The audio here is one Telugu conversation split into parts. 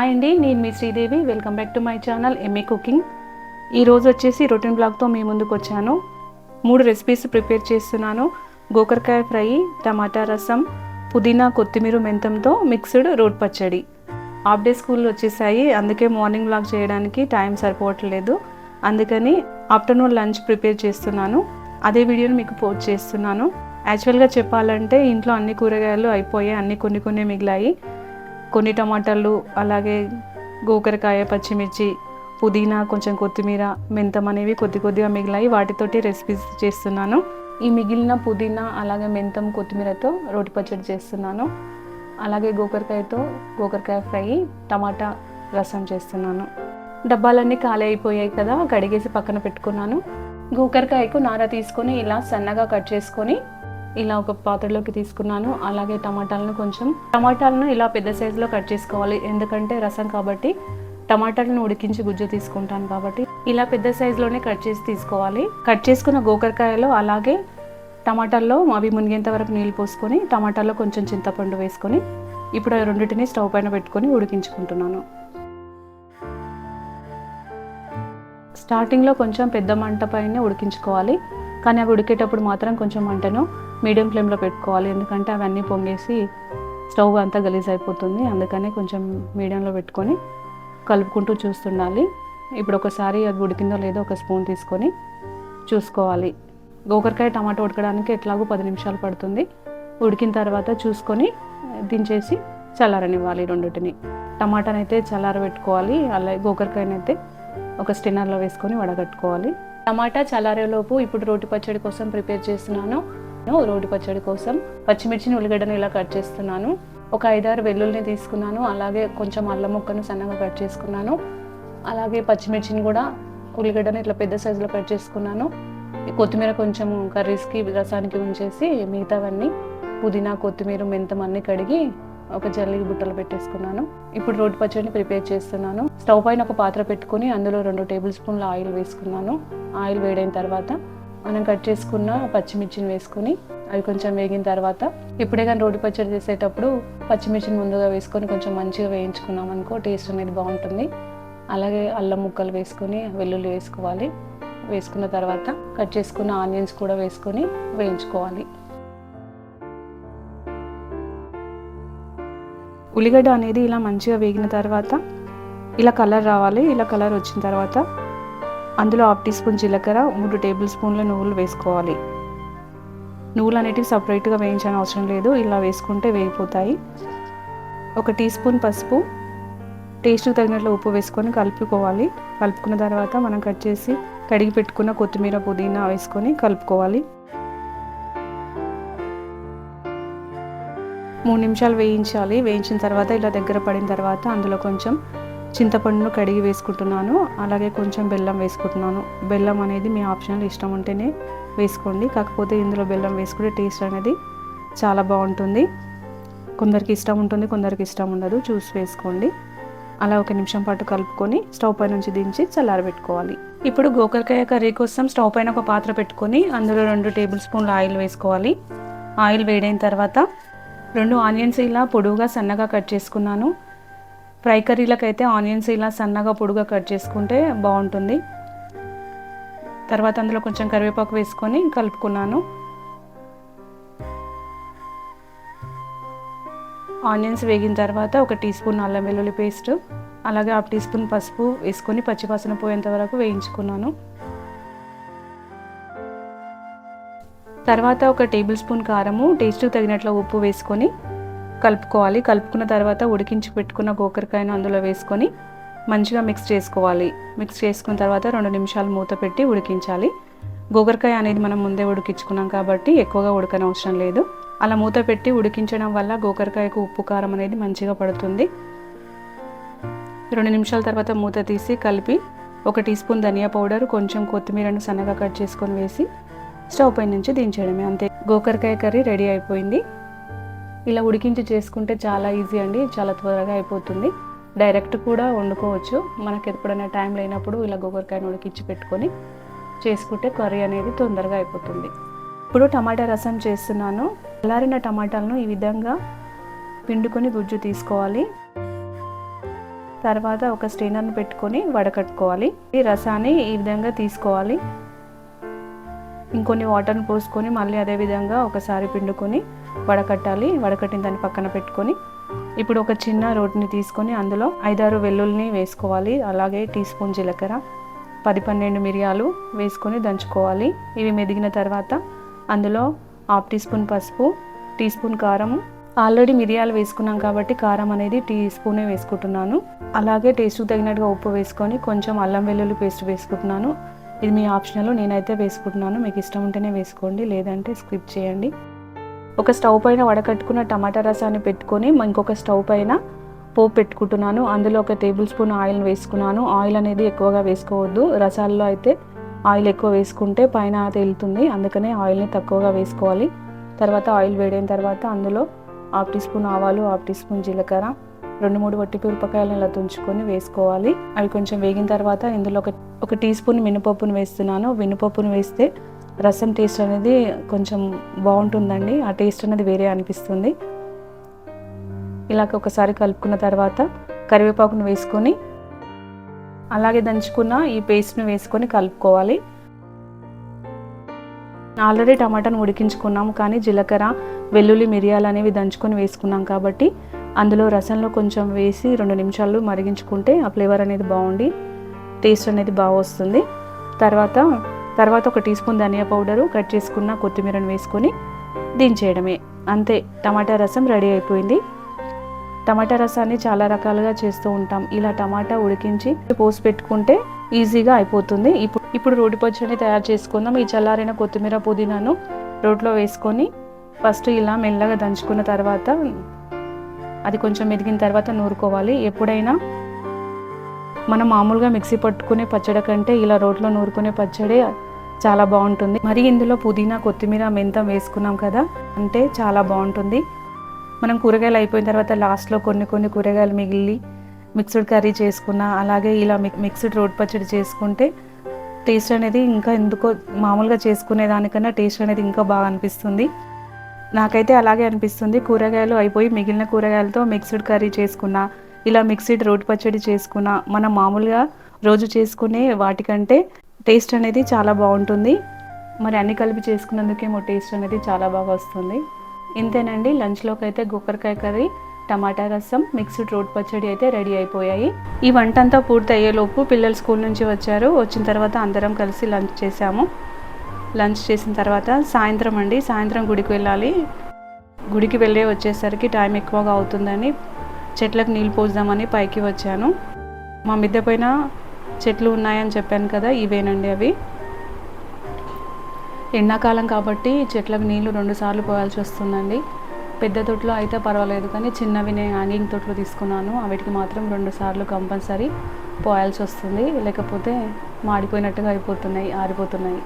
హాయ్ అండి నేను మీ Sridevi. Welcome back to my channel MA cooking ఈరోజు వచ్చేసి రొటీన్ బ్లాగ్తో మీ ముందుకు వచ్చాను. మూడు రెసిపీస్ ప్రిపేర్ చేస్తున్నాను. గోకరకాయ ఫ్రై టమాటా రసం పుదీనా కొత్తిమీర మెంతంతో మిక్స్డ్ రోడ్ పచ్చడి. హాఫ్ డే స్కూల్ వచ్చేసాయి. అందుకే మార్నింగ్ బ్లాగ్ చేయడానికి టైం సరిపోవట్లేదు. అందుకని ఆఫ్టర్నూన్ లంచ్ ప్రిపేర్ చేస్తున్నాను. అదే వీడియోని మీకు పోస్ట్ చేస్తున్నాను. యాక్చువల్గా చెప్పాలంటే ఇంట్లో అన్ని కూరగాయలు అయిపోయాయి. అన్ని కొన్ని కొన్ని మిగిలాయి. కొన్ని టమాటాలు అలాగే గోకరకాయ పచ్చిమిర్చి పుదీనా కొంచెం కొత్తిమీర మెంతం అనేవి కొద్ది కొద్దిగా మిగిలాయి వాటితోటి రెసిపీస్ చేస్తున్నాను. ఈ మిగిలిన పుదీనా అలాగే మెంతం కొత్తిమీరతో రోటి పచ్చడి చేస్తున్నాను. అలాగే గోకరకాయతో గోకరకాయ ఫ్రై టమాటా రసం చేస్తున్నాను. డబ్బాలన్నీ ఖాళీ అయిపోయాయి కదా కడిగేసి పక్కన పెట్టుకున్నాను. గోకరకాయకు నార తీసుకొని ఇలా సన్నగా కట్ చేసుకొని ఇలా ఒక పాత్రలోకి తీసుకున్నాను. అలాగే టమాటాలను కొంచెం టమాటాలను ఇలా పెద్ద సైజులో కట్ చేసుకోవాలి. ఎందుకంటే రసం కాబట్టి టమాటాలను ఉడికించి గుజ్జు తీసుకుంటాను కాబట్టి ఇలా పెద్ద సైజులోనే కట్ చేసి తీసుకోవాలి. కట్ చేసుకున్న గోకరకాయలో అలాగే టమాటాల్లో అవి మునిగేంత వరకు నీళ్ళు పోసుకొని టమాటాల్లో కొంచెం చింతపండు వేసుకొని ఇప్పుడు ఆ రెండింటిని స్టవ్ పైన పెట్టుకొని ఉడికించుకుంటున్నాను. స్టార్టింగ్లో కొంచెం పెద్ద మంట పైన ఉడికించుకోవాలి. కానీ అవి ఉడికేటప్పుడు మాత్రం కొంచెం మంటను మీడియం ఫ్లేమ్లో పెట్టుకోవాలి. ఎందుకంటే అవన్నీ పొంగేసి స్టవ్ అంతా గలీజ్ అయిపోతుంది. అందుకనే కొంచెం మీడియంలో పెట్టుకొని కలుపుకుంటూ చూస్తుండాలి. ఇప్పుడు ఒకసారి అది ఉడికిందో లేదో ఒక స్పూన్ తీసుకొని చూసుకోవాలి. గోకరకాయ టమాటా ఉడకడానికి ఎట్లాగో పది నిమిషాలు పడుతుంది. ఉడికిన తర్వాత చూసుకొని దించేసి చల్లారనివ్వాలి రెండింటిని. టమాటానైతే చల్లారబెట్టుకోవాలి. అలాగే గోకరకాయనైతే ఒక స్టిన్నర్లో వేసుకొని వడగట్టుకోవాలి. టమాటా చల్లారేలోపు ఇప్పుడు రోటి పచ్చడి కోసం ప్రిపేర్ చేస్తున్నాను. రోటి పచ్చడి కోసం పచ్చిమిర్చిని ఉల్లిగడ్డను ఇలా కట్ చేస్తున్నాను. ఒక ఐదారు వెల్లుల్ని తీసుకున్నాను. అలాగే కొంచెం అల్లం ముక్కను సన్నగా కట్ చేసుకున్నాను. అలాగే పచ్చిమిర్చిని కూడా ఉల్లిగడ్డను ఇట్లా పెద్ద సైజులో కట్ చేసుకున్నాను. ఈ కొత్తిమీర కొంచెం కర్రీస్కి రసానికి ఉంచేసి మిగతావన్నీ పుదీనా కొత్తిమీర మెంతం అన్ని కడిగి ఒక జల్లి బుట్టలు పెట్టేసుకున్నాను. ఇప్పుడు రోటి పచ్చడిని ప్రిపేర్ చేస్తున్నాను. స్టవ్ పైన ఒక పాత్ర పెట్టుకొని అందులో రెండు టేబుల్ స్పూన్ల ఆయిల్ వేసుకున్నాను. ఆయిల్ వేడైన తర్వాత మనం కట్ చేసుకున్న పచ్చిమిర్చిని వేసుకొని అవి కొంచెం వేగిన తర్వాత ఇప్పుడే కానీ రోటి పచ్చడి చేసేటప్పుడు పచ్చిమిర్చిని ముందుగా వేసుకొని కొంచెం మంచిగా వేయించుకున్నాం అనుకో టేస్ట్ అనేది బాగుంటుంది. అలాగే అల్లం ముక్కలు వేసుకొని వెల్లుల్లి వేసుకోవాలి. వేసుకున్న తర్వాత కట్ చేసుకున్న ఆనియన్స్ కూడా వేసుకొని వేయించుకోవాలి. ఉల్లిగడ్డ అనేది ఇలా మంచిగా వేగిన తర్వాత ఇలా కలర్ రావాలి. ఇలా కలర్ వచ్చిన తర్వాత అందులో హాఫ్ టీ స్పూన్ జీలకర్ర మూడు టేబుల్ స్పూన్ల నువ్వులు వేసుకోవాలి. నువ్వులు అనేటివి సపరేట్గా వేయించాల్సిన అవసరం లేదు ఇలా వేసుకుంటే వేగిపోతాయి. ఒక టీ స్పూన్ పసుపు టేస్ట్కి తగినట్లు ఉప్పు వేసుకొని కలుపుకోవాలి. కలుపుకున్న తర్వాత మనం కట్ చేసి కడిగి పెట్టుకున్న కొత్తిమీర పుదీనా వేసుకొని కలుపుకోవాలి. మూడు నిమిషాలు వేయించాలి. వేయించిన తర్వాత ఇలా దగ్గర పడిన తర్వాత అందులో కొంచెం చింతపండును కడిగి వేసుకుంటున్నాను అలాగే కొంచెం బెల్లం వేసుకుంటున్నాను. బెల్లం అనేది మీ ఆప్షనల్ ఇష్టం ఉంటేనే వేసుకోండి కాకపోతే ఇందులో బెల్లం వేసుకుంటే టేస్ట్ అనేది చాలా బాగుంటుంది. కొందరికి ఇష్టం ఉంటుంది కొందరికి ఇష్టం ఉండదు చూసి వేసుకోండి. అలా ఒక నిమిషం పాటు కలుపుకొని స్టవ్ పై నుంచి దించి చల్లారబెట్టుకోవాలి. ఇప్పుడు గోకరకాయ కర్రీ కోసం స్టవ్ పైన ఒక పాత్ర పెట్టుకొని అందులో రెండు టేబుల్ స్పూన్ల ఆయిల్ వేసుకోవాలి. ఆయిల్ వేడైన తర్వాత రెండు ఆనియన్స్ ఇలా పొడువుగా సన్నగా కట్ చేసుకున్నాను. ఫ్రై కర్రీలకైతే ఆనియన్స్ ఇలా సన్నగా పొడుగా కట్ చేసుకుంటే బాగుంటుంది. తర్వాత అందులో కొంచెం కరివేపాకు వేసుకొని కలుపుకున్నాను. ఆనియన్స్ వేగిన తర్వాత ఒక టీ స్పూన్ అల్లం వెల్లుల్లి పేస్ట్ అలాగే హాఫ్ టీ స్పూన్ పసుపు వేసుకొని పచ్చివాసన పోయేంత వరకు వేయించుకున్నాను. తర్వాత ఒక టేబుల్ స్పూన్ కారము టేస్ట్కి తగినట్లు ఉప్పు వేసుకొని కలుపుకోవాలి. కలుపుకున్న తర్వాత ఉడికించి పెట్టుకున్న గోకరకాయను అందులో వేసుకొని మంచిగా మిక్స్ చేసుకోవాలి. మిక్స్ చేసుకున్న తర్వాత రెండు నిమిషాలు మూత పెట్టి ఉడికించాలి. గోకరకాయ అనేది మనం ముందే ఉడికించుకున్నాం కాబట్టి ఎక్కువగా ఉడకని అవసరం లేదు. అలా మూత పెట్టి ఉడికించడం వల్ల గోకరకాయకు ఉప్పు కారం అనేది మంచిగా పడుతుంది. రెండు నిమిషాల తర్వాత మూత తీసి కలిపి ఒక టీ స్పూన్ ధనియా పౌడర్ కొంచెం కొత్తిమీరను సన్నగా కట్ చేసుకొని వేసి స్టవ్ పై నుంచి దించేయడమే. అంతే. గోకరకాయ కర్రీ రెడీ అయిపోయింది. ఇలా ఉడికించి చేసుకుంటే చాలా ఈజీ అండి చాలా త్వరగా అయిపోతుంది. డైరెక్ట్ కూడా వండుకోవచ్చు. మనకి ఎప్పుడైనా టైం లేనప్పుడు ఇలా గోకరకాయను ఉడికించి పెట్టుకొని చేసుకుంటే కర్రీ అనేది తొందరగా అయిపోతుంది. ఇప్పుడు టమాటా రసం చేస్తున్నాను. చల్లారిన టమాటాలను ఈ విధంగా పిండుకొని గుజ్జు తీసుకోవాలి. తర్వాత ఒక స్టెయినర్ని పెట్టుకొని వడకట్టుకోవాలి. ఈ రసాన్ని ఈ విధంగా తీసుకోవాలి. ఇంకొన్ని వాటర్ని పోసుకొని మళ్ళీ అదే విధంగా ఒకసారి పిండుకొని వడకట్టాలి. వడకట్టిన దాన్ని పక్కన పెట్టుకొని ఇప్పుడు ఒక చిన్న రోటిని తీసుకొని అందులో ఐదారు వెల్లుల్ని వేసుకోవాలి. అలాగే టీ స్పూన్ జీలకర్ర పది పన్నెండు మిరియాలు వేసుకొని దంచుకోవాలి. ఇవి మెదిగిన తర్వాత అందులో హాఫ్ టీ స్పూన్ పసుపు టీ స్పూన్ కారం. ఆల్రెడీ మిరియాలు వేసుకున్నాం కాబట్టి కారం అనేది టీ స్పూనే వేసుకుంటున్నాను. అలాగే టేస్ట్కి తగినట్టుగా ఉప్పు వేసుకొని కొంచెం అల్లం వెల్లుల్లి పేస్ట్ వేసుకుంటున్నాను. ఇది మీ ఆప్షనల్ నేనైతే వేసుకుంటున్నాను. మీకు ఇష్టం ఉంటేనే వేసుకోండి లేదంటే స్కిప్ చేయండి. ఒక స్టవ్ పైన వడకట్టుకున్న టమాటా రసాన్ని పెట్టుకొని ఇంకొక స్టవ్ పైన పోపు పెట్టుకుంటున్నాను. అందులో ఒక టేబుల్ స్పూన్ ఆయిల్ వేసుకున్నాను. ఆయిల్ అనేది ఎక్కువగా వేసుకోవద్దు. రసాల్లో అయితే ఆయిల్ ఎక్కువ వేసుకుంటే పైన తేలుతుంది అందుకనే ఆయిల్ని తక్కువగా వేసుకోవాలి. తర్వాత ఆయిల్ వేడైన తర్వాత అందులో హాఫ్ టీ స్పూన్ ఆవాలు హాఫ్ టీ స్పూన్ జీలకర్ర రెండు మూడు వట్టి మిరపకాయలను ఇలా తుంచుకొని వేసుకోవాలి. అవి కొంచెం వేగిన తర్వాత ఇందులో ఒక ఒక టీ స్పూన్ మినపప్పును వేస్తున్నాను. మినపప్పును వేస్తే రసం టేస్ట్ అనేది కొంచెం బాగుంటుందండి. ఆ టేస్ట్ అనేది వేరే అనిపిస్తుంది. ఇలాగ ఒకసారి కలుపుకున్న తర్వాత కరివేపాకును వేసుకొని అలాగే దంచుకున్న ఈ పేస్ట్ను వేసుకొని కలుపుకోవాలి. ఆల్రెడీ టమాటాను ఉడికించుకున్నాము కానీ జీలకర్ర వెల్లుల్లి మిరియాలు అనేవి దంచుకొని వేసుకున్నాం కాబట్టి అందులో రసంలో కొంచెం వేసి రెండు నిమిషాలు మరిగించుకుంటే ఆ ఫ్లేవర్ అనేది బాగుండి టేస్ట్ అనేది బాగా వస్తుంది. తర్వాత తర్వాత ఒక టీ స్పూన్ ధనియా పౌడరు కట్ చేసుకున్న కొత్తిమీరను వేసుకొని దించేయడమే. అంతే టమాటా రసం రెడీ అయిపోయింది. టమాటా రసాన్ని చాలా రకాలుగా చేస్తూ ఉంటాం. ఇలా టమాటా ఉడికించి పోసి పెట్టుకుంటే ఈజీగా అయిపోతుంది. ఇప్పుడు ఇప్పుడు రోటి పచ్చడిని తయారు చేసుకుందాం. ఈ చల్లారిన కొత్తిమీర పుదీనాను రోట్లో వేసుకొని ఫస్ట్ ఇలా మెల్లగా దంచుకున్న తర్వాత అది కొంచెం మెదిగిన తర్వాత నూరుకోవాలి. ఎప్పుడైనా మనం మామూలుగా మిక్సీ పట్టుకునే పచ్చడి కంటే ఇలా రోట్లో నూరుకునే పచ్చడి చాలా బాగుంటుంది. మరి ఇందులో పుదీనా కొత్తిమీర మెంతం వేసుకున్నాం కదా అంటే చాలా బాగుంటుంది. మనం కూరగాయలు అయిపోయిన తర్వాత లాస్ట్లో కొన్ని కొన్ని కూరగాయలు మిగిలి మిక్స్డ్ కర్రీ చేసుకున్న అలాగే ఇలా మిక్స్డ్ రోడ్ పచ్చడి చేసుకుంటే టేస్ట్ అనేది ఇంకా ఎందుకో మామూలుగా చేసుకునే దానికన్నా టేస్ట్ అనేది ఇంకా బాగా అనిపిస్తుంది. నాకైతే అలాగే అనిపిస్తుంది. కూరగాయలు అయిపోయి మిగిలిన కూరగాయలతో మిక్స్డ్ కర్రీ చేసుకున్న ఇలా మిక్స్డ్ రోటి పచ్చడి చేసుకున్న మనం మామూలుగా రోజు చేసుకునే వాటికంటే టేస్ట్ అనేది చాలా బాగుంటుంది. మరి అన్ని కలిపి చేసుకున్నందుకేమో టేస్ట్ అనేది చాలా బాగా వస్తుంది. ఇంతేనండి లంచ్లోకి అయితే గోకరకాయ కర్రీ టమాటా రసం మిక్స్డ్ రోడ్ పచ్చడి అయితే రెడీ అయిపోయాయి. ఈ వంట అంతా పూర్తి అయ్యేలోపు పిల్లలు స్కూల్ నుంచి వచ్చారు. వచ్చిన తర్వాత అందరం కలిసి లంచ్ చేసాము. లంచ్ చేసిన తర్వాత సాయంత్రం అండి సాయంత్రం గుడికి వెళ్ళాలి. గుడికి వెళ్ళే వచ్చేసరికి టైం ఎక్కువగా అవుతుందని చెట్లకు నీళ్ళు పోద్దామని పైకి వచ్చాను. మా మిద్దె పైన చెట్లు ఉన్నాయని చెప్పాను కదా ఇవేనండి అవి. ఎండాకాలం కాబట్టి చెట్లకు నీళ్ళు రెండుసార్లు పోయాల్సి వస్తుందండి. పెద్ద తొట్లు అయితే పర్వాలేదు కానీ చిన్నవి నేను హ్యాంగింగ్ తొట్లు తీసుకున్నాను. వాటికి మాత్రం రెండు సార్లు కంపల్సరీ పోయాల్సి వస్తుంది. లేకపోతే మాడిపోయినట్టుగా అయిపోతున్నాయి ఆరిపోతున్నాయి.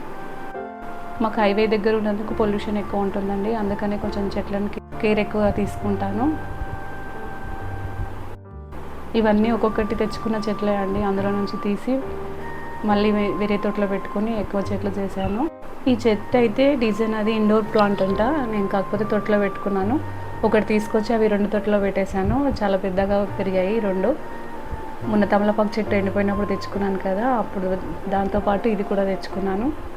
మాకు హైవే దగ్గర ఉన్నందుకు పొల్యూషన్ ఎక్కువ ఉంటుందండి. అందుకనే కొంచెం చెట్లను కేర్ ఎక్కువ తీసుకుంటాను. ఇవన్నీ ఒక్కొక్కటి తెచ్చుకున్న చెట్లే అండి. అందులో నుంచి తీసి మళ్ళీ వేరే తోటలో పెట్టుకొని ఎక్కువ చెట్లు చేశాను. ఈ చెట్టు అయితే డిజైన్ అది ఇండోర్ ప్లాంట్ అంట. నేను కాకపోతే తోటలో పెట్టుకున్నాను. ఒకటి తీసుకొచ్చి అవి రెండు తొట్లో పెట్టేశాను. చాలా పెద్దగా పెరిగాయి రెండు. మొన్న తమలపాకు చెట్టు ఎండిపోయినప్పుడు తెచ్చుకున్నాను కదా అప్పుడు దాంతోపాటు ఇది కూడా తెచ్చుకున్నాను.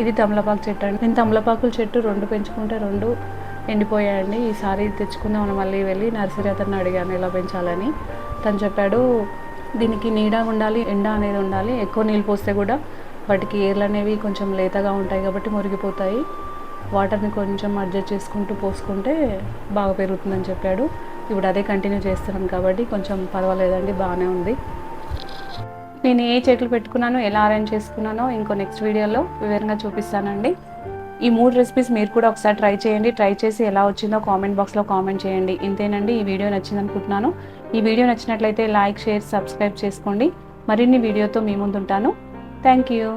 ఇది తమలపాకు చెట్టు అండి. నేను తమలపాకుల చెట్టు రెండు పెంచుకుంటే రెండు ఎండిపోయాయండి. ఈసారి తెచ్చుకుందామని మళ్ళీ వెళ్ళి నర్సరీ అతను అడిగాను ఎలా పెంచాలని. తను చెప్పాడు దీనికి నీడ ఉండాలి ఎండ అనేది ఉండాలి. ఎక్కువ నీళ్ళు పోస్తే కూడా వాటికి ఏర్లు అనేవి కొంచెం లేతగా ఉంటాయి కాబట్టి మురిగిపోతాయి. వాటర్ని కొంచెం అడ్జస్ట్ చేసుకుంటూ పోసుకుంటే బాగా పెరుగుతుందని చెప్పాడు. ఇప్పుడు అదే కంటిన్యూ చేస్తున్నాను కాబట్టి కొంచెం పర్వాలేదండి బాగానే ఉంది. నేను ఏ చెట్లు పెట్టుకున్నానో ఎలా అరేంజ్ చేసుకున్నానో ఇంకో నెక్స్ట్ వీడియోలో వివరంగా చూపిస్తానండి. ఈ మూడు రెసిపీస్ మీరు కూడా ఒకసారి ట్రై చేయండి. ట్రై చేసి ఎలా వచ్చిందో కామెంట్ బాక్స్లో కామెంట్ చేయండి. ఇంతేనండి ఈ వీడియో నచ్చింది అనుకుంటున్నాను ఈ వీడియో నచ్చినట్లయితే లైక్ షేర్ సబ్స్క్రైబ్ చేసుకోండి. మరిన్ని వీడియోతో మీ ముందుంటాను. Thank you